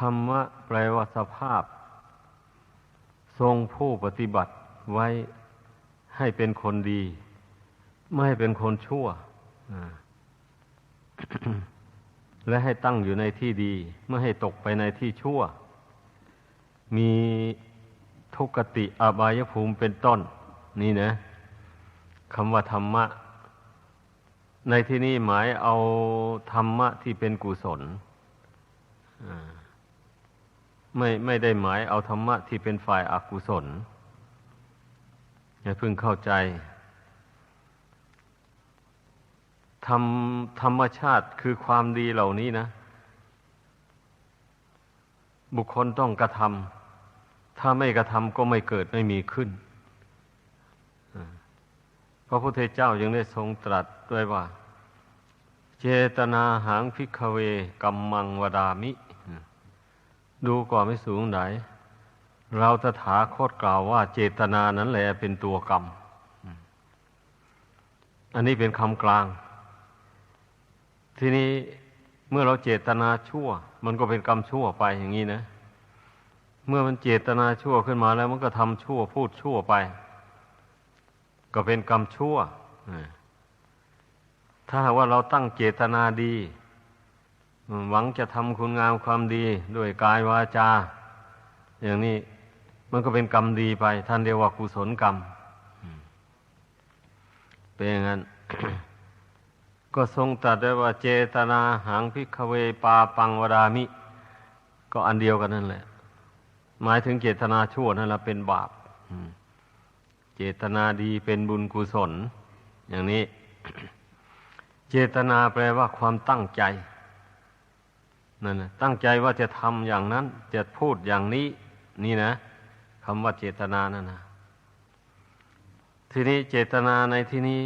ธรรมะแปลว่าสภาพ ทรงผู้ปฏิบัติไว้ให้เป็นคนดี ไม่ให้เป็นคนชั่ว และให้ตั้งอยู่ในที่ดี ไม่ให้ตกไปในที่ชั่ว มีทุกติอบายภูมิเป็นต้น นี่นะคำว่าธรรมะ ในที่นี้หมายเอาธรรมะที่เป็นกุศล ไม่ไม่ได้หมายเอาธรรมะที่เป็นฝ่ายอากุศลอย่าเพิ่งเข้าใจธรรมธรรมชาติคือความดีเหล่านี้นะ บุคคลต้องกระทำถ้าไม่กระทำก็ไม่เกิดไม่มีขึ้นพระพุทธเจ้ายังได้ทรงตรัสด้วยว่า เจตนาหางพิกเวกัมมังวดามิ ดูก่อนไม่สูงไหน เราตถาคตกล่าวว่าเจตนานั้นแหละเป็นตัวกรรม อันนี้เป็นคำกลาง ทีนี้เมื่อเราเจตนาชั่ว มันก็เป็นกรรมชั่วไปอย่างนี้นะ เมื่อมันเจตนาชั่วขึ้นมาแล้ว มันก็ทำชั่วพูดชั่วไป ก็เป็นกรรมชั่วถ้าว่าเราตั้งเจตนาดี หวังจะทำคุณงามความดีด้วยกายวาจา อย่างนี้มันก็เป็นกรรมดีไป ท่านเรียกว่ากุศลกรรมเป็นอย่างนั้น ก็ทรงตรัสได้ว่าเจตนาหังพิกเวปาปังวดามิ ก็อันเดียวกันนั่นแหละ หมายถึงเจตนาชั่วนั่นแหละเป็นบาปเจตนาดีเป็นบุญกุศล อย่างนี้ เจตนาแปลว่าความตั้งใจ นั่นนะตั้งใจว่าจะทำอย่างนั้น จะพูดอย่างนี้ นี่นะคำว่าเจตนานั่นนะทีนี้เจตนาในที่นี้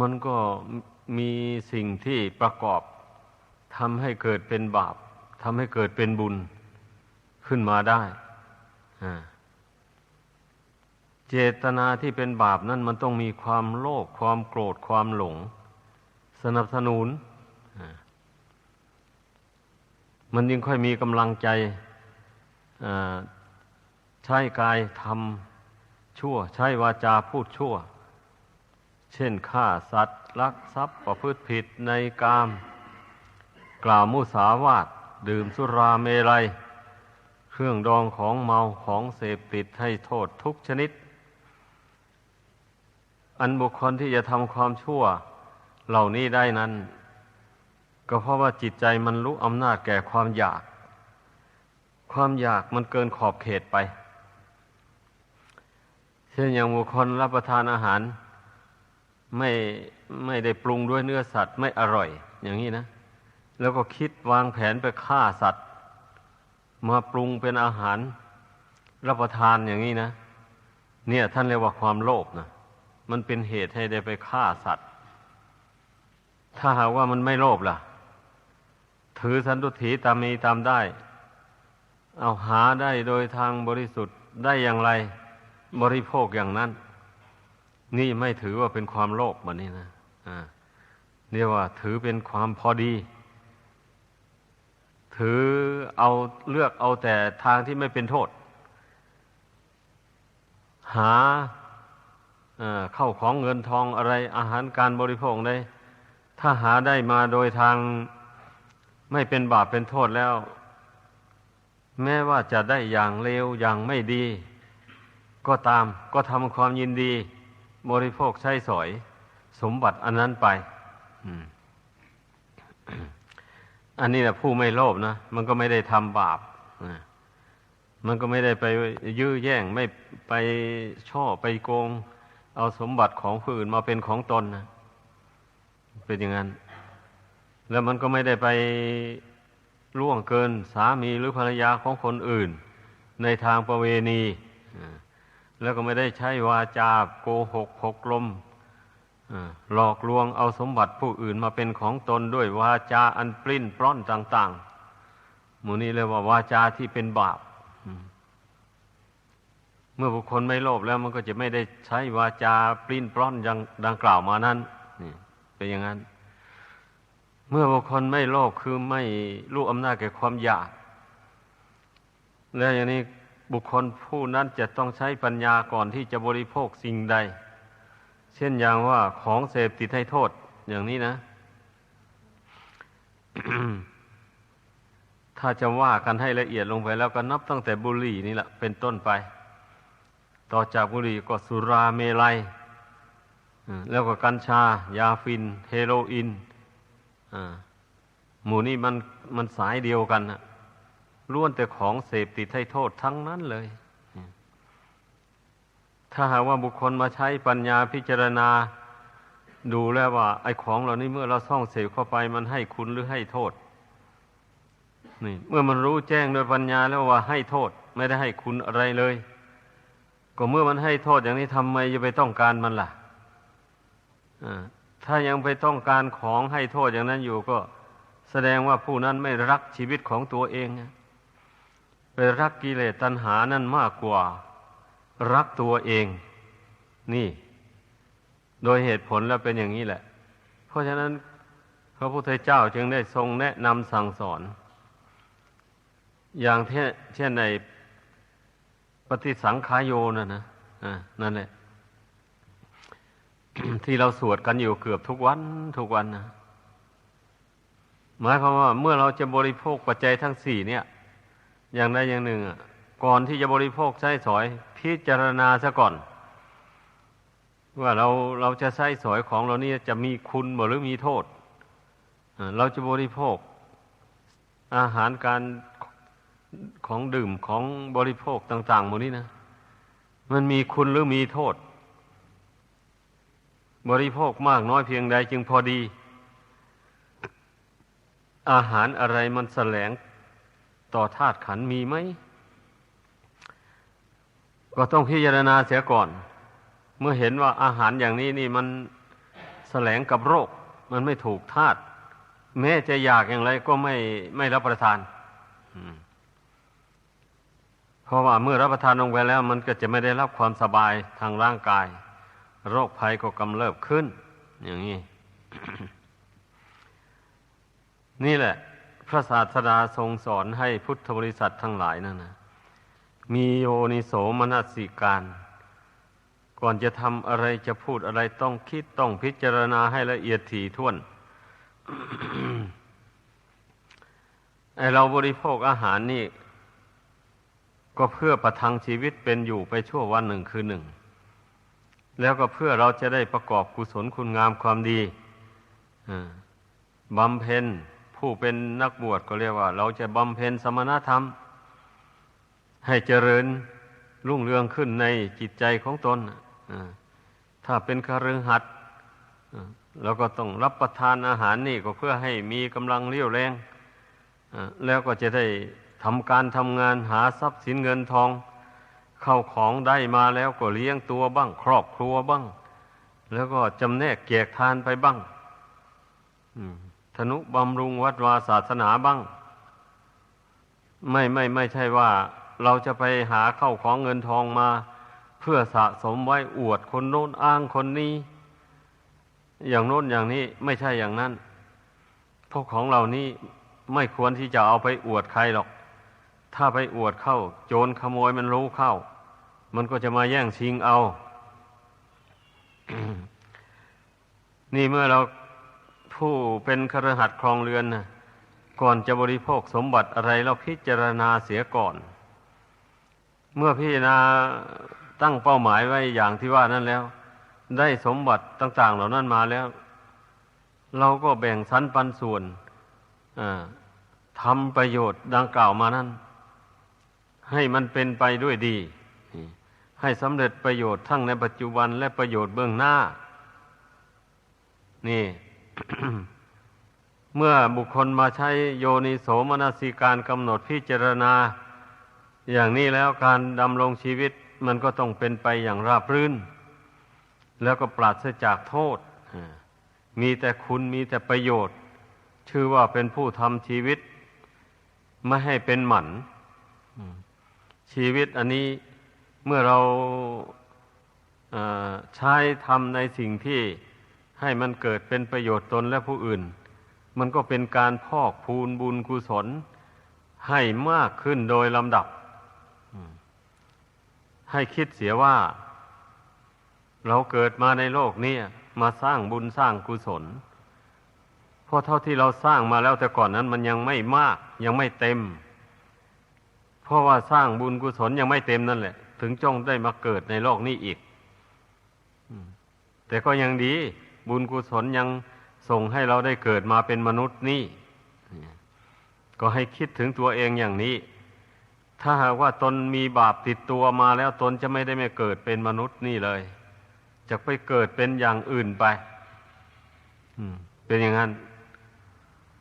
มันก็มีสิ่งที่ประกอบทำให้เกิดเป็นบาปทำให้เกิดเป็นบุญขึ้นมาได้เจตนาที่เป็นบาปนั่นมันต้องมีความโลภความโกรธความหลง สนับสนุน มันยิ่งค่อยมีกำลังใจใช้กายทำชั่ว ใช้วาจาพูดชั่ว เช่นฆ่าสัตว์ ลักทรัพย์ประพฤติผิดในกาม กล่าวมุสาวาทดื่มสุราเมรัย เครื่องดองของเมาของเสพติดให้โทษทุกชนิด อันบุคคลที่จะทำความชั่วเหล่านี้ได้นั้น ก็เพราะว่าจิตใจมันรู้อำนาจแก่ความอยาก ความอยากมันเกินขอบเขตไป เช่นอย่างบุคคลรับประทานอาหาร ไม่ไม่ได้ปรุงด้วยเนื้อสัตว์ไม่อร่อย อย่างนี้นะ แล้วก็คิดวางแผนไปฆ่าสัตว์ มาปรุงเป็นอาหาร รับประทานอย่างนี้นะ เนี่ยท่านเรียกว่าความโลภนะมันเป็นเหตุให้ได้ไปฆ่าสัตว์ ถ้าหากว่ามันไม่โลภล่ะ ถือสันตุถีตามมีตามได้ เอาหาได้โดยทางบริสุทธิ์ได้อย่างไร บริโภคอย่างนั้น นี่ไม่ถือว่าเป็นความโลภแบบนี้นะอ่าเรียกว่าถือเป็นความพอดี ถือเอาเลือกเอาแต่ทางที่ไม่เป็นโทษ หาเข้าของเงินทองอะไรอาหารการบริโภคได้ ถ้าหาได้มาโดยทาง ไม่เป็นบาปเป็นโทษแล้ว แม้ว่าจะได้อย่างเลวอย่างไม่ดี ก็ตามก็ทำความยินดี บริโภคใช้สอย สมบัติอันนั้นไปอันนี้นะผู้ไม่โลภนะมันก็ไม่ได้ทำบาปมันก็ไม่ได้ไปยื้อแย่งไม่ไปช่อไปโกง เอาสมบัติของผู้อื่นมาเป็นของตนนะเป็นอย่างนั้น แล้วมันก็ไม่ได้ไปล่วงเกินสามีหรือภรรยาของคนอื่น ในทางประเวณี แล้วก็ไม่ได้ใช้วาจาโกหกหกลมหลอกลวงเอาสมบัติผู้อื่นมาเป็นของตนด้วยวาจาอันปลิ้นปล้อนต่าง ๆ หมูนี้เรียกว่าวาจาที่เป็นบาป เมื่อบุคคลไม่โลภแล้วมันก็จะไม่ได้ใช้วาจาปลิ้นปล้อนอย่างดังกล่าวมานั้นนี่เป็นอย่างนั้น เมื่อบุคคลไม่โลภคือไม่รู้อำนาจแก่ความอยาก แล้วอย่างนี้บุคคลผู้นั้นจะต้องใช้ปัญญาก่อนที่จะบริโภคสิ่งใด เช่นอย่างว่าของเสพติดให้โทษอย่างนี้นะ ถ้าจะว่ากันให้ละเอียดลงไปแล้วก็นับตั้งแต่บุหรี่นี่แหละเป็นต้นไป ต่อจากบุหรี่ก็สุราเมลัย แล้วก็กัญชา ยาฟิน เฮโรอีน หมู่นี้มันมันสายเดียวกันนะล้วนแต่ของเสพติดให้โทษทั้งนั้นเลย ถ้าหากว่าบุคคลมาใช้ปัญญาพิจารณา ดูแล้วว่า ไอ้ของเหล่านี้เมื่อเราส่องเสพเข้าไปมันให้คุณหรือให้โทษ นี่ เมื่อมันรู้แจ้งโดยปัญญาแล้วว่าให้โทษ ไม่ได้ให้คุณอะไรเลย ก็เมื่อมันให้โทษอย่างนี้ทำไมจะไปต้องการมันล่ะอ่า ถ้ายังไปต้องการของให้โทษอย่างนั้นอยู่ก็แสดงว่าผู้นั้นไม่รักชีวิตของตัวเองไปรักกิเลสตัณหานั่นมากกว่า รักตัวเอง นี่ โดยเหตุผลแล้วเป็นอย่างนี้แหละ เพราะฉะนั้นพระพุทธเจ้าจึงได้ทรงแนะนำสั่งสอน อย่างเช่นในปฏิสังขายโยนะนะนั่นแหละ ที่เราสวดกันอยู่เกือบทุกวันทุกวันนะหมายความว่าเมื่อเราจะบริโภคปัจจัยทั้งสี่เนี่ย อย่างใดอย่างหนึ่งอะก่อนที่จะบริโภคใช้สอย พิจารณาซะก่อน ว่าเราเราจะใช้สอยของเรานี่จะมีคุณหรือมีโทษเราจะบริโภค อาหารการของดื่มของบริโภคต่างๆหมดนี้นะ มันมีคุณหรือมีโทษ บริโภคมากน้อยเพียงใดจึงพอดี อาหารอะไรมันแสลงต่อธาตุขันมีไหม ก็ต้องพิจารณาเสียก่อน เมื่อเห็นว่าอาหารอย่างนี้นี่มันแสลงกับโรค มันไม่ถูกธาตุแม้จะอยากอย่างไรก็ไม่ไม่รับประทานเพราะว่าเมื่อรับประทานลงไปแล้ว มันก็จะไม่ได้รับความสบายทางร่างกาย โรคภัยก็กำเริบขึ้น อย่างนี้ นี่แหละ พระศาสดาทรงสอนให้พุทธบริษัททั้งหลายนั่นนะมีโยนิโสมนสิการ ก่อนจะทำอะไรจะพูดอะไรต้องคิดต้องพิจารณาให้ละเอียดถี่ถ้วนไอเราบริโภคอาหารนี่ ก็เพื่อประทังชีวิตเป็นอยู่ไปชั่ววันหนึ่งคือหนึ่ง แล้วก็เพื่อเราจะได้ประกอบกุศลคุณงามความดีบำเพ็ญผู้เป็นนักบวชก็เรียกว่า เราจะบำเพ็ญสมณธรรม ให้เจริญรุ่งเรืองขึ้นในจิตใจของตนถ้าเป็นคฤหัสถ์เราก็ต้องรับประทานอาหารนี่ก็เพื่อให้มีกำลังเรี่ยวแรงแล้วก็จะได้ทำการทำงานหาทรัพย์สินเงินทอง เข้าของได้มาแล้วก็เลี้ยงตัวบ้าง ครอบครัวบ้าง แล้วก็จำแนกแจกทานไปบ้างธนุบำรุงวัดวาศาสนาบ้าง ไม่ไม่ไม่ใช่ว่า เราจะไปหาเข้าของเงินทองมา เพื่อสะสมไว้อวดคนโน้นอ้างคนนี้ อย่างโน้นอย่างนี้ไม่ใช่อย่างนั้นพวกของเหล่านี้ไม่ควรที่จะเอาไปอวดใครหรอก ถ้าไปอวดเข้า โจรขโมยมันรู้เข้า มันก็จะมาแย่งชิงเอา นี่เมื่อเราผู้เป็นครหัสครองเรือนนะก่อนจะบริโภคสมบัติอะไรเราพิจารณาเสียก่อน เมื่อพิจารณาตั้งเป้าหมายไว้อย่างที่ว่านั้นแล้ว ได้สมบัติต่าง ๆ เหล่านั้นมาแล้ว เราก็แบ่งสรรปันส่วนทำประโยชน์ดังกล่าวมานั้น ให้มันเป็นไปด้วยดี ให้สำเร็จประโยชน์ทั้งในปัจจุบันและประโยชน์เบื้องหน้า นี่ เมื่อบุคคลมาใช้โยนิโสมนสิการกำหนดพิจารณา อย่างนี้แล้วการดำรงชีวิตมันก็ต้องเป็นไปอย่างราบรื่น แล้วก็ปราศจากโทษ มีแต่คุณมีแต่ประโยชน์ ชื่อว่าเป็นผู้ทำชีวิต ไม่ให้เป็นหมัน ชีวิตอันนี้เมื่อเราใช้ทำในสิ่งที่ให้มันเกิดเป็นประโยชน์ตนและผู้อื่น มันก็เป็นการพอกพูนบุญกุศล ให้มากขึ้นโดยลำดับ ให้คิดเสียว่า เราเกิดมาในโลกนี้มาสร้างบุญสร้างกุศลเพราะเท่าที่เราสร้างมาแล้วแต่ก่อนนั้นมันยังไม่มากยังไม่เต็ม เพราะว่าสร้างบุญกุศลยังไม่เต็มนั่นแหละ ถึงจงได้มาเกิดในโลกนี้อีกแต่ก็ยังดี บุญกุศลยังส่งให้เราได้เกิดมาเป็นมนุษย์นี่ก็ให้คิดถึงตัวเองอย่างนี้ ถ้าหากว่าตนมีบาปติดตัวมาแล้วตนจะไม่ได้มาเกิดเป็นมนุษย์นี่เลย จะไปเกิดเป็นอย่างอื่นไปเป็นอย่างนั้น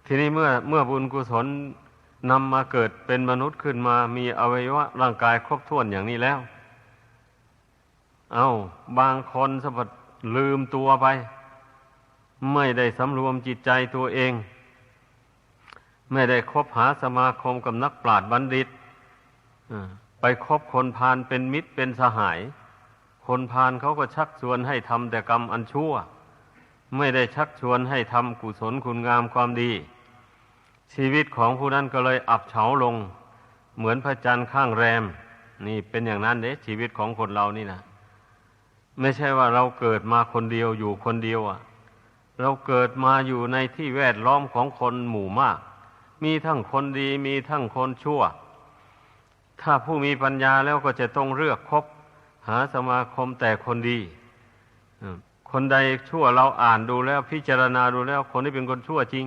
ทีนี้เมื่อเมื่อบุญกุศล นำมาเกิดเป็นมนุษย์ขึ้นมา มีอวัยวะร่างกายครบถ้วนอย่างนี้แล้ว เอาบางคนสะบัดลืมตัวไป ไม่ได้สำรวมจิตใจตัวเอง ไม่ได้คบหาสมาคมกับนักปราชญ์บัณฑิตอ่าไปคบคนพาลเป็นมิตรเป็นสหาย คนพาลเขาก็ชักชวนให้ทำแต่กรรมอันชั่ว ไม่ได้ชักชวนให้ทำกุศลคุณงามความดี ชีวิตของผู้นั้นก็เลยอับเฉาลง เหมือนพระจันทร์ข้างแรม นี่เป็นอย่างนั้นเด้ชีวิตของคนเรานี่นะไม่ใช่ว่าเราเกิดมาคนเดียวอยู่คนเดียวอะ เราเกิดมาอยู่ในที่แวดล้อมของคนหมู่มาก มีทั้งคนดีมีทั้งคนชั่ว ถ้าผู้มีปัญญาแล้วก็จะต้องเลือกคบหาสมาคมแต่คนดีคนใดชั่วเราอ่านดูแล้วพิจารณาดูแล้ว คนที่เป็นคนชั่วจริง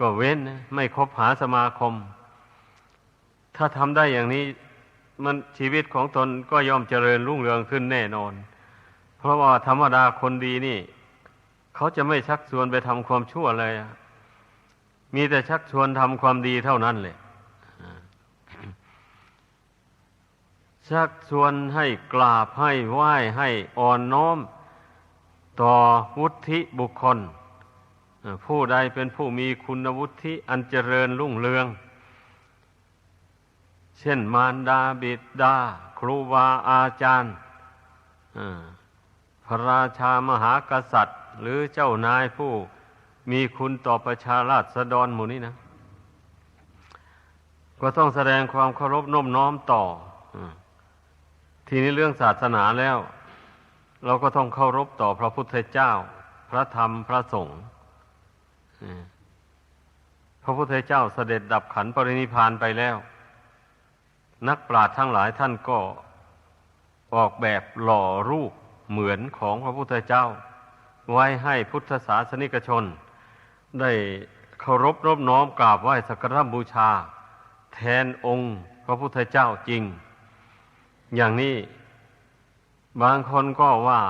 ก็เว้นนะไม่คบหาสมาคม ถ้าทำได้อย่างนี้มันชีวิตของตนก็ย่อมเจริญรุ่งเรืองขึ้นแน่นอน เพราะว่าธรรมดาคนดีนี่ เขาจะไม่ชักชวนไปทำความชั่วเลย มีแต่ชักชวนทำความดีเท่านั้นเลยชักชวนให้กราบให้ไหว้ให้อ่อนน้อม ต่อวุฒิบุคคล ผู้ใดเป็นผู้มีคุณวุฒิอันเจริญรุ่งเรือง เช่นมารดาบิดา ครูบาอาจารย์พระราชามหากษัตริย์ หรือเจ้านายผู้มีคุณต่อประชาราษฎรหมู่นี้นะ ก็ต้องแสดงความเคารพน้มน้อมต่ออทีนี้เรื่องศาสนาแล้ว เราก็ต้องเคารพต่อพระพุทธเจ้า พระธรรมพระสงฆ์ พระพุทธเจ้าเสด็จดับขันปรินิพานไปแล้ว นักปราชญ์ทั้งหลายท่านก็ออกแบบหล่อรูปเหมือนของพระพุทธเจ้า ไว้ให้พุทธศาสนิกชน ได้เคารพรบน้อมกราบไหว้สักการะบูชา แทนองค์พระพุทธเจ้าจริง อย่างนี้บางคนก็ว่า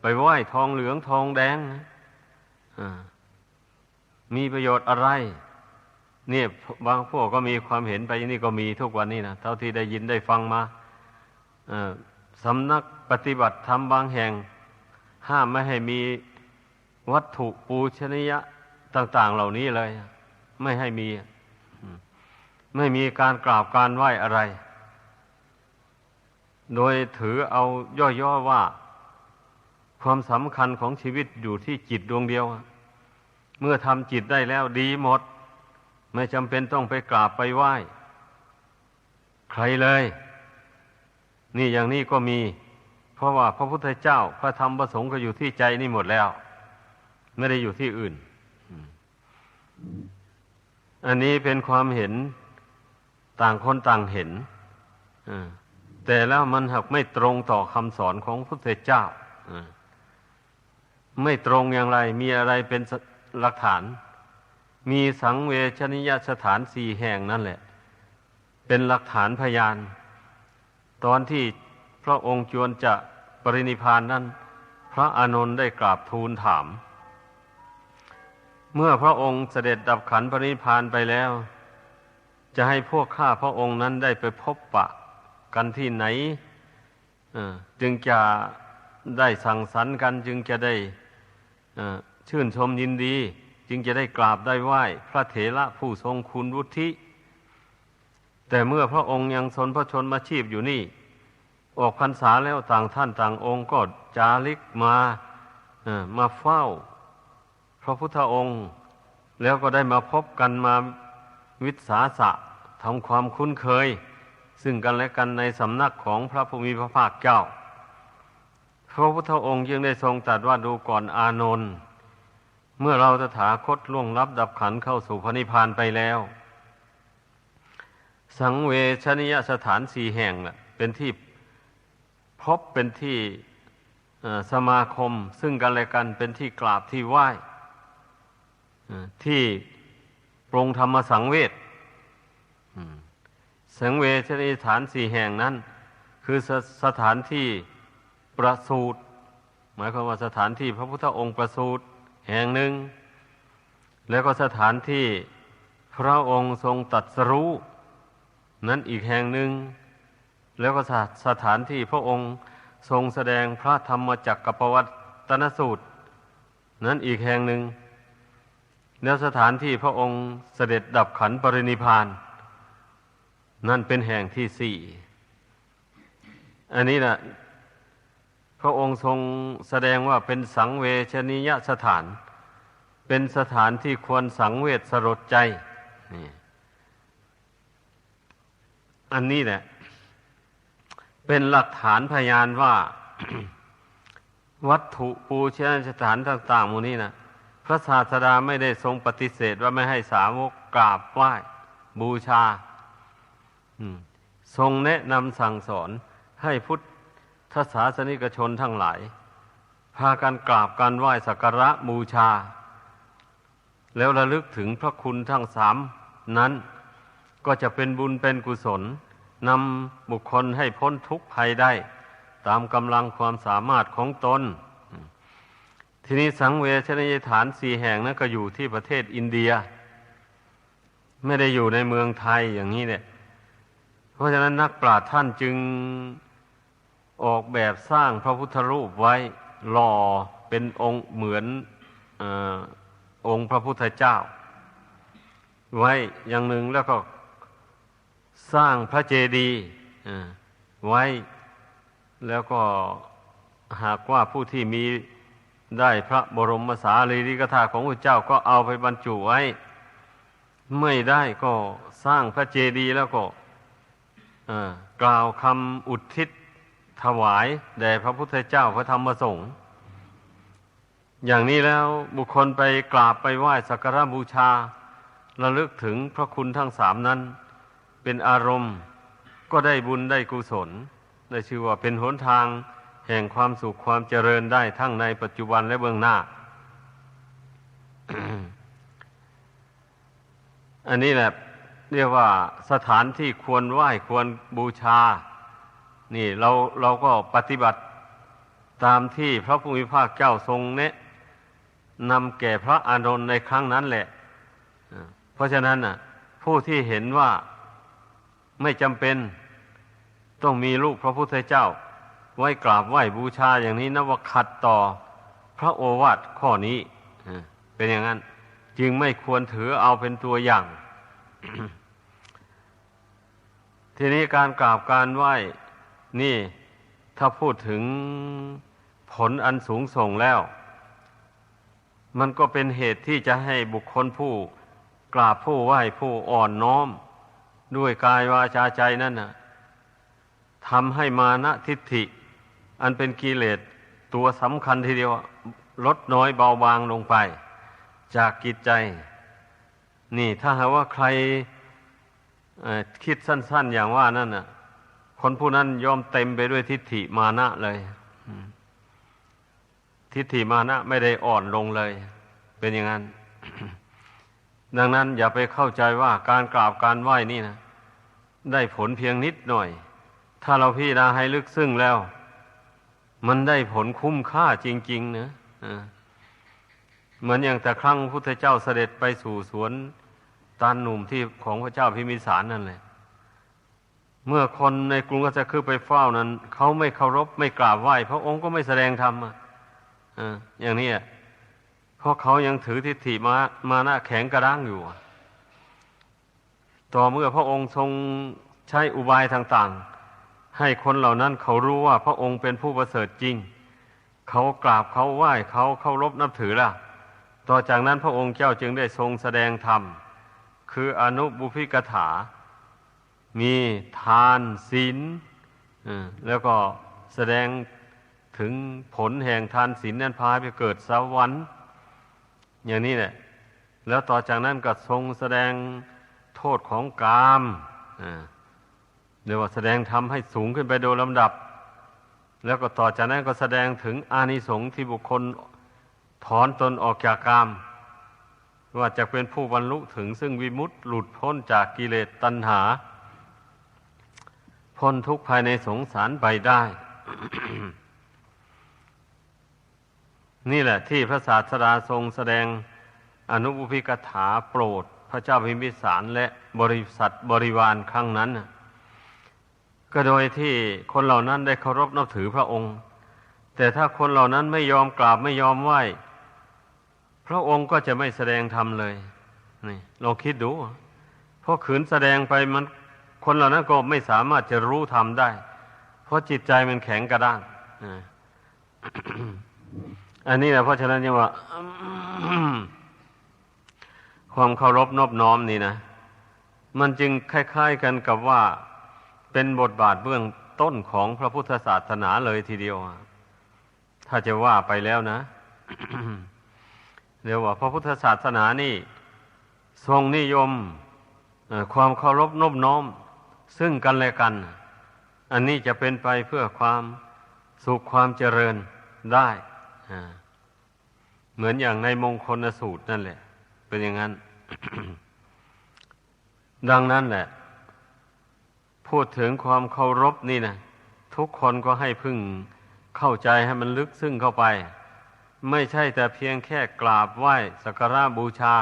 ไปไหว้ทองเหลืองทองแดงนะ มีประโยชน์อะไร เนี่ยบางพวกก็มีความเห็นไปนี่ก็มีทุกวันนี้นะเท่าที่ได้ยินได้ฟังมาสำนักปฏิบัติธรรมบางแห่ง ห้ามไม่ให้มีวัตถุปูชนียะต่าง ๆ เหล่านี้เลย ไม่ให้มี ไม่มีการกราบการไหว้อะไร โดยถือเอาย่อๆว่า ความสำคัญของชีวิตอยู่ที่จิตดวงเดียว เมื่อทำจิตได้แล้วดีหมด ไม่จำเป็นต้องไปกราบไปไหว้ ใครเลย นี่อย่างนี้ก็มี เพราะว่าพระพุทธเจ้า พระธรรมพระสงฆ์ก็อยู่ที่ใจนี่หมดแล้ว ไม่ได้อยู่ที่อื่น อันนี้เป็นความเห็นต่างคนต่างเห็นแต่แล้วมันหักไม่ตรงต่อคำสอนของพระพุทธเจ้าอ่า ไม่ตรงอย่างไร มีอะไรเป็นหลักฐาน มีสังเวชนิยสถานสี่แห่งนั่นแหละ เป็นหลักฐานพยาน ตอนที่พระองค์จวนจะปรินิพานนั้น พระอานนท์ได้กราบทูลถาม เมื่อพระองค์เสด็จดับขันปรินิพานไปแล้ว จะให้พวกข้าพระองค์นั้นได้ไปพบปะกันที่ไหนจึงจะได้สั่งสรรค์กันจึงจะได้ ชื่นชมยินดี จึงจะได้กราบได้ไหว้ พระเถระผู้ทรงคุณวุฒิแต่เมื่อพระองค์ยังสนพระชนมาชีพอยู่นี่ ออกพรรษาแล้วต่างท่านต่างองค์ก็จาริกมามาเฝ้า พระพุทธองค์ แล้วก็ได้มาพบกันมาวิสาสะทำความคุ้นเคย ซึ่งกันและกันในสำนักของพระภูมิพระภาคเจ้า พระพุทธองค์ยังได้ทรงตรัสว่าดูก่อนอานนท์เมื่อเราตถาคตล่วงลับดับขันเข้าสู่พระนิพพานไปแล้ว สังเวชนิยสถานสี่แห่งน่ะเป็นที่พบเป็นที่สมาคม ซึ่งกันและกันเป็นที่กราบที่ไหว้ที่ปรงธรรมสังเวชสังเวชนิยสถานสี่แห่งนั้น คือสสถานที่ ประสูตรหมายความว่าสถานที่พระพุทธองค์ประสูตรแห่งหนึ่ง แล้วก็สถานที่พระองค์ทรงตัดสรู้นั้นอีกแห่งหนึ่ง แล้วก็สถานที่พระองค์ทรงแสดงพระธรรมจักรกับปวัตนสูตร นั้นอีกแห่งหนึ่ง แล้วสถานที่พระองค์เสด็จดับขันปรินิพพาน นั่นเป็นแห่งที่สี่อันนี้นะ พระองค์ทรงแสดงว่าเป็นสังเวชนียสถาน เป็นสถานที่ควรสังเวชสลดใจนี่อันนี้แหละ เป็นหลักฐานพยานว่า วัตถุปูชนียสถานต่างๆมูนี้นะพระศาสดาไม่ได้ทรงปฏิเสธว่าไม่ให้สาวกกราบไหว้บูชาทรงแนะนำสั่งสอนให้พุทธ ทศาสนิกชนทั้งหลาย พากันกราบการไหว้สักการะบูชา แล้วระลึกถึงพระคุณทั้งสามนั้นก็จะเป็นบุญเป็นกุศลนำบุคคลให้พ้นทุกข์ภัยได้ ตามกำลังความสามารถของตน ทีนี้สังเวชนียฐานสี่แห่งนั้นก็อยู่ที่ประเทศอินเดีย ไม่ได้อยู่ในเมืองไทยอย่างนี้เนี่ย เพราะฉะนั้นนักปราชญ์ท่านจึง ออกแบบสร้างพระพุทธรูปไว้หล่อเป็นองค์เหมือนอองค์พระพุทธเจ้า ไว้อย่างหนึ่งแล้วก็สร้างพระเจดีย์ไว้แล้วก็หากว่าผู้ที่มีได้พระบรมสารีริกธาตุของพระเจ้าก็เอาไปบรรจุไว้ ไม่ได้ก็สร้างพระเจดีย์แล้วก็กล่าวคำอุทิศ ถวายแด่พระพุทธเจ้าพระธรรมสงฆ์อย่างนี้แล้วบุคคลไปกราบไปไหว้สักการะบูชาระลึกถึงพระคุณทั้งสามนั้น เป็นอารมณ์ก็ได้บุญได้กุศล ได้ชื่อว่าเป็นหนทางแห่งความสุขความเจริญได้ทั้งในปัจจุบันและเบื้องหน้า อันนี้แหละเรียกว่าสถานที่ควรไหว้ควรบูชา นี่เราเราก็ปฏิบัติตามที่พระภูมิภาคเจ้าทรงแนะนำแก่พระอานนท์ในครั้งนั้นแหละ เพราะฉะนั้นน่ะ ผู้ที่เห็นว่าไม่จำเป็นต้องมีลูกพระพุทธเจ้า ไว้กราบไหว้บูชาอย่างนี้นะว่าขัดต่อพระโอวาทข้อนี้เป็นอย่างนั้น จึงไม่ควรถือเอาเป็นตัวอย่าง ทีนี้การกราบการไหว้ นี่ถ้าพูดถึงผลอันสูงส่งแล้ว มันก็เป็นเหตุที่จะให้บุคคลผู้กราบผู้ไหว้ผู้อ่อนน้อม ด้วยกายวาจาใจนั่นนะทำให้มานะทิฏฐิ อันเป็นกิเลสตัวสำคัญทีเดียวลดน้อยเบาบางลงไป จากกิจใจ นี่ถ้าหากว่าใครคิดสั้น ๆอย่างว่านั่นน่ะ คนผู้นั้นยอมเต็มไปด้วยทิฏฐิมานะเลยทิฏฐิมานะไม่ได้อ่อนลงเลย เป็นอย่างนั้น ดังนั้นอย่าไปเข้าใจว่าการกราบการไหว้นี่นะได้ผลเพียงนิดหน่อย ถ้าเราพิจารณาให้ลึกซึ้งแล้ว มันได้ผลคุ้มค่าจริง ๆ นะเหมือนอย่างแต่ครั้งพุทธเจ้าเสด็จไปสู่สวนตานหนุ่มที่ของพระเจ้าพิมิสารนั่นแหละ เมื่อคนในกรุงก็จะคือไปเฝ้านั้น เขาไม่เคารพไม่กราบไหว้พระองค์ก็ไม่แสดงธรรมอะอย่างนี้เพราะเขายังถือทิฏฐิมามาหน้าแข็งกระด้างอยู่ ต่อเมื่อพระองค์ทรงใช้อุบายต่างๆ ให้คนเหล่านั้นเขารู้ว่าพระองค์เป็นผู้ประเสริฐจริง เขากราบเขาไหว้เขาเคารพนับถือล่ะ ต่อจากนั้นพระองค์เจ้าจึงได้ทรงแสดงธรรม คืออนุบุพิกถา มีทานศีลแล้วก็แสดงถึงผลแห่งทานศีลนั้นพาไปเกิดสวรรค์อย่างนี้แหละ แล้วต่อจากนั้นก็ทรงแสดงโทษของกามเรียกว่าแสดงทำให้สูงขึ้นไปโดยลำดับ แล้วก็ต่อจากนั้นก็แสดงถึงอานิสงส์ที่บุคคลถอนตนออกจากกาม ว่าจะเป็นผู้บรรลุถึงซึ่งวิมุตติหลุดพ้นจากกิเลสตัณหา พ้นทุกข์ภายในสงสารไปได้ นี่แหละที่พระศาสดาทรงแสดงอนุบุพิกถาโปรด พระเจ้าพิมพิสารและบริษัทบริวารครั้งนั้นก็โดยที่คนเหล่านั้นได้เคารพนับถือพระองค์ แต่ถ้าคนเหล่านั้นไม่ยอมกราบไม่ยอมไหว้พระองค์ก็จะไม่แสดงธรรมเลยนี่ลองคิดดู เพราะขืนแสดงไปมัน คนเหล่านั้นก็ไม่สามารถจะรู้ธรรมได้ เพราะจิตใจมันแข็งกระด้างอันนี้แหละเพราะฉะนั้นยังว่า ความเคารพนอบน้อมนี่นะมันจึงคล้าย ๆกันกับว่าเป็นบทบาทเบื้องต้นของพระพุทธศาสนาเลยทีเดียวถ้าจะว่าไปแล้วนะเรียกว่า พระพุทธศาสนานี่ ทรงนิยมความเคารพนอบน้อม ซึ่งกันและกัน อันนี้จะเป็นไปเพื่อความสุขความเจริญได้เหมือนอย่างในมงคลสูตรนั่นแหละ เป็นอย่างนั้น ดังนั้นแหละ พูดถึงความเคารพนี่นะทุกคนก็ให้พึ่งเข้าใจให้มันลึกซึ้งเข้าไป ไม่ใช่แต่เพียงแค่กราบไหว้สักการะบูชา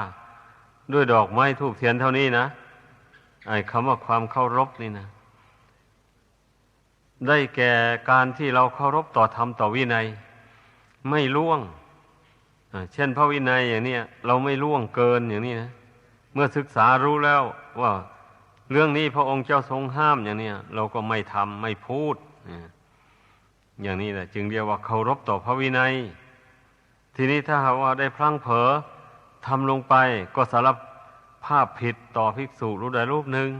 ด้วยดอกไม้ทูบเทียนเท่านี้นะ ไอ้คำว่าความเคารพนี่นะ ได้แก่การที่เราเคารพต่อธรรมต่อวินัย ไม่ล่วง เช่นพระวินัยอย่างเนี้ยเราไม่ล่วงเกินอย่างนี้นะ เมื่อศึกษารู้แล้วว่าเรื่องนี้พระองค์เจ้าทรงห้ามอย่างเนี้ยเราก็ไม่ทำไม่พูดอ่าอย่างนี้แหละจึงเรียกว่าเคารพต่อพระวินัย ทีนี้ถ้าหากว่าได้พลั้งเผลอทำลงไปก็สาร ภาพผิดต่อภิกษุรูปใดรูปหนึ่ง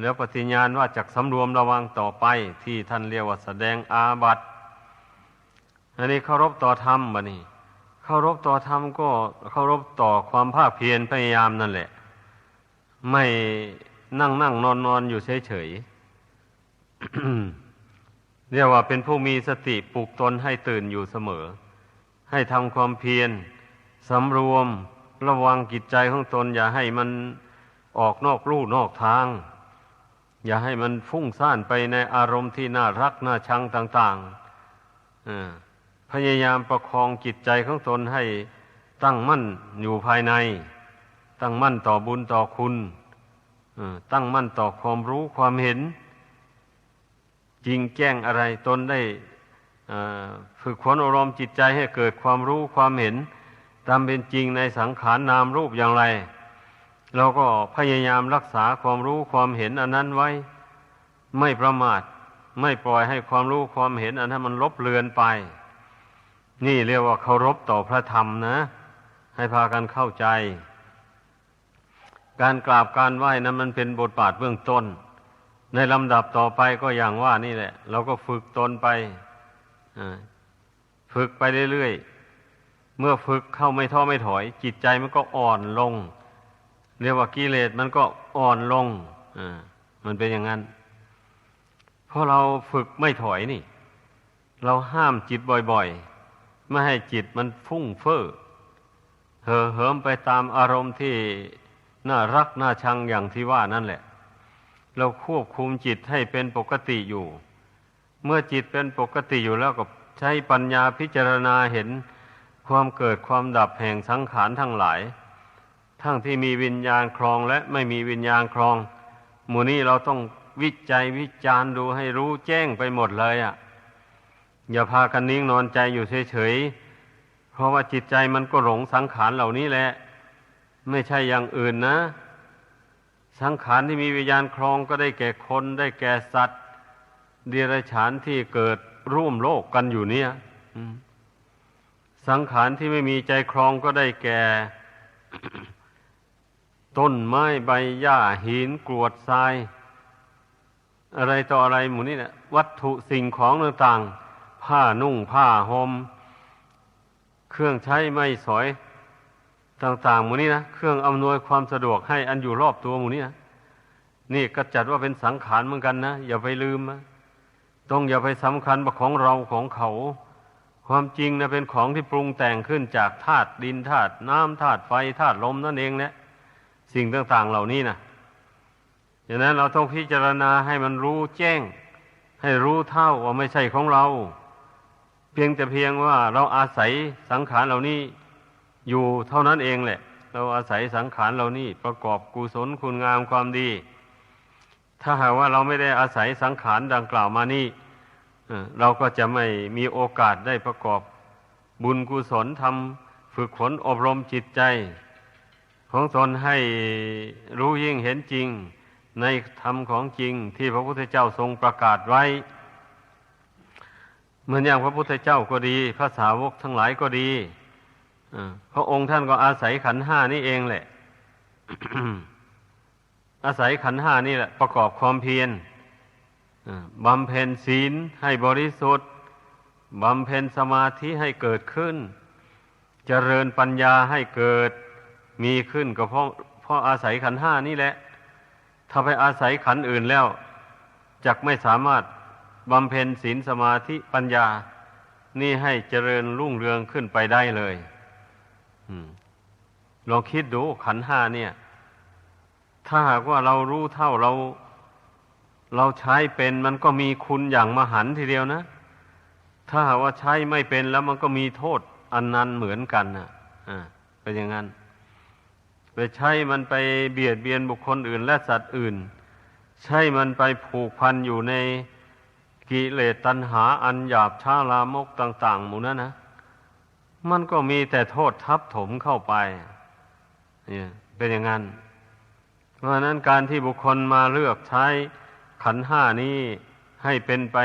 แล้วปฏิญาณว่าจากสำรวมระวังต่อไปที่ท่านเรียกว่าแสดงอาบัติอันนี้เคารพต่อธรรมบะนี่เคารพต่อธรรมก็เคารพต่อความภาคเพียรพยายามนั่นแหละ ไม่นั่งนั่งนอนนอนอยู่เฉยเฉยๆเรียกว่าเป็นผู้มีสติปลุกตนให้ตื่นอยู่เสมอ ให้ทำความเพียรสำรวม ระวังจิตใจของตน อย่าให้มันออกนอกลู่นอกทาง อย่าให้มันฟุ้งซ่านไปในอารมณ์ที่น่ารักน่าชังต่างๆพยายามประคองจิตใจของตนให้ตั้งมั่นอยู่ภายใน ตั้งมั่นต่อบุญต่อคุณตั้งมั่นต่อความรู้ความเห็น จริงแจ้งอะไรตนได้ฝึกขวนอารมณ์จิตใจให้เกิดความรู้ความเห็น ตามเป็นจริงในสังขารนามรูปอย่างไร เราก็พยายามรักษาความรู้ความเห็นอันนั้นไว้ ไม่ประมาท ไม่ปล่อยให้ความรู้ความเห็นอันนั้นมันลบเลือนไป นี่เรียกว่าเคารพต่อพระธรรมนะ ให้พากันเข้าใจ การกราบการไหว้นั้นมันเป็นบทบาทเบื้องต้น ในลำดับต่อไปก็อย่างว่านี่แหละ เราก็ฝึกตนไปฝึกไปเรื่อยๆ เมื่อฝึกเข้าไม่ท้อไม่ถอย จิตใจมันก็อ่อนลง เรียกว่ากิเลสมันก็อ่อนลงอ่ามันเป็นอย่างนั้นเพราะเราฝึกไม่ถอยนี่ เราห้ามจิตบ่อยๆ ไม่ให้จิตมันฟุ้งเฟ้อเห่อเหิมไปตามอารมณ์ที่น่ารักน่าชังอย่างที่ว่านั่นแหละ เราควบคุมจิตให้เป็นปกติอยู่ เมื่อจิตเป็นปกติอยู่แล้วก็ใช้ปัญญาพิจารณาเห็น ความเกิดความดับแห่งสังขารทั้งหลาย ทั้งที่มีวิญญาณครองและไม่มีวิญญาณครองหมู่นี้เราต้องวิจัยวิจารณ์ดูให้รู้แจ้งไปหมดเลยอะ่ะ อย่าพากันนิ่งนอนใจอยู่เฉยๆ เพราะว่าจิตใจมันก็หลงสังขารเหล่านี้แหละ ไม่ใช่อย่างอื่นนะ สังขารที่มีวิญญาณครองก็ได้แก่คนได้แก่สัตว์เดรัจฉานที่เกิดร่วมโลกกันอยู่เนี่ยอืม สังขารที่ไม่มีใจครองก็ได้แก่ ต้นไม้ใบหญ้าหินกรวดทราย อะไรต่ออะไรหมูนี่นะวัตถุสิ่งของต่างๆ ผ้านุ่งผ้าหม่มเครื่องใช้ไม่สอยต่างๆ หมูนี้นะเครื่องอำนวยความสะดวกให้อันอยู่รอบตัวหมูนี้นะนี่ก็จัดว่าเป็นสังขารเหมือนกันนะอย่าไปลืมนะต้องอย่าไปสำคัญว่าของเราของเขา ความจริงนะเป็นของที่ปรุงแต่งขึ้นจากธาตุดินธาตุน้ำธาตุไฟธาตุลมนั่นเองแหละสิ่งต่าง ๆ เหล่านี้นะดังนั้นเราต้องพิจารณาให้มันรู้แจ้ง ให้รู้เท่าว่าไม่ใช่ของเรา เพียงแต่เพียงว่าเราอาศัยสังขารเหล่านี้อยู่เท่านั้นเองแหละ เราอาศัยสังขารเหล่านี้ประกอบกุศลคุณงามความดี ถ้าหากว่าเราไม่ได้อาศัยสังขารดังกล่าวมานี่ เราก็จะไม่มีโอกาสได้ประกอบบุญกุศลทำฝึกฝนอบรมจิตใจ ของตนให้รู้ยิ่งเห็นจริง ในธรรมของจริงที่พระพุทธเจ้าทรงประกาศไว้เหมือนอย่างพระพุทธเจ้าก็ดี พระสาวกทั้งหลายก็ดีพระองค์ท่านก็อาศัยขันห้านี่เองแหละ อาศัยขันห้านี่แหละ ประกอบความเพียร บำเพ็ญศีลให้บริสุทธิ์บำเพ็ญสมาธิให้เกิดขึ้น เจริญปัญญาให้เกิดมีขึ้นก็เพราะเพราะอาศัยขันห้านี่แหละ ถ้าไปอาศัยขันอื่นแล้วจักไม่สามารถบำเพ็ญศีลสมาธิปัญญา นี่ให้เจริญรุ่งเรืองขึ้นไปได้เลยลองคิดดูขันห้าเนี่ย ถ้าหากว่าเรารู้เท่าเรา เราใช้เป็นมันก็มีคุณอย่างมหันทีเดียวนะ ถ้าหาว่าใช้ไม่เป็นแล้วมันก็มีโทษอันนั้นเหมือนกันนะอ่าเป็นอย่างนั้น ไปใช้มันไปเบียดเบียนบุคคลอื่นและสัตว์อื่น ใช้มันไปผูกพันอยู่ในกิเลสตัณหาอันหยาบช้าลามกต่าง ๆ หมู่นั้นนะ มันก็มีแต่โทษทับถมเข้าไปเนี่ยเป็นอย่างนั้น เพราะฉะนั้นการที่บุคคลมาเลือกใช้ ขันห้านี้ให้เป็นไป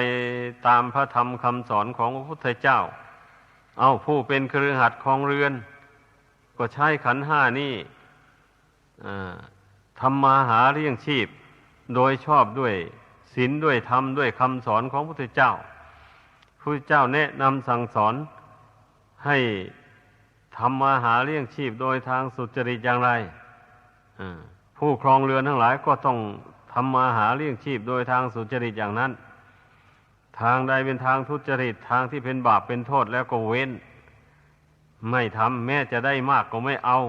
ตามพระธรรมคำสอนของพระพุทธเจ้า เอาผู้เป็นเครือขัดของเรือน ก็ใช้ขันห้านี้ทำมาหาเลี้ยงชีพ โดยชอบด้วยศีลด้วยธรรมด้วยคำสอนของพระพุทธเจ้าพระพุทธเจ้าแนะนำสั่งสอนให้ทำมาหาเลี้ยงชีพโดยทางสุจริตอย่างไรผู้ครองเรือนทั้งหลายก็ต้องำมาหาเลี้ยงชีพโดยทางสุจริตอย่างนั้น ทางใดเป็นทางทุจริตทางที่เป็นบาปเป็นโทษแล้วก็เว้น ไม่ทำแม้จะได้มากก็ไม่เอา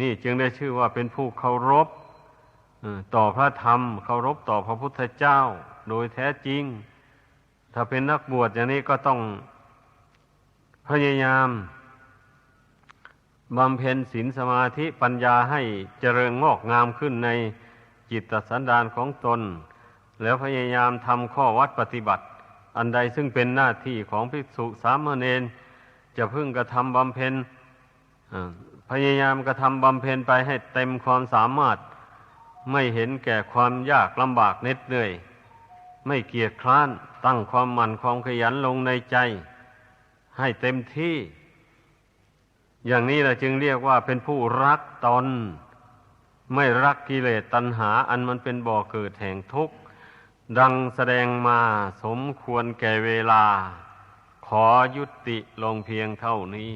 นี่จึงได้ชื่อว่าเป็นผู้เคารพต่อพระธรรมเคารพต่อพระพุทธเจ้า โดยแท้จริง ถ้าเป็นนักบวชอย่างนี้ก็ต้องพยายามบำเพ็ญศีลสมาธิปัญญาให้เจริญงอกงามขึ้นใน จิตสันดานของตน แล้วพยายามทำข้อวัดปฏิบัติ อันใดซึ่งเป็นหน้าที่ของภิกษุสามเณรจะพึ่งกระทำบำเพ็ญพยายามกระทำบำเพ็ญไปให้เต็มความสามารถ ไม่เห็นแก่ความยากลำบากเหน็ดเหนื่อย ไม่เกียจคร้านตั้งความหมั่นความขยันลงในใจ ให้เต็มที่ อย่างนี้เราจึงเรียกว่าเป็นผู้รักตน ไม่รักกิเลสตัณหาอันมันเป็นบ่อเกิดแห่งทุกข์ ดังแสดงมาสมควรแก่เวลา ขอยุติลงเพียงเท่านี้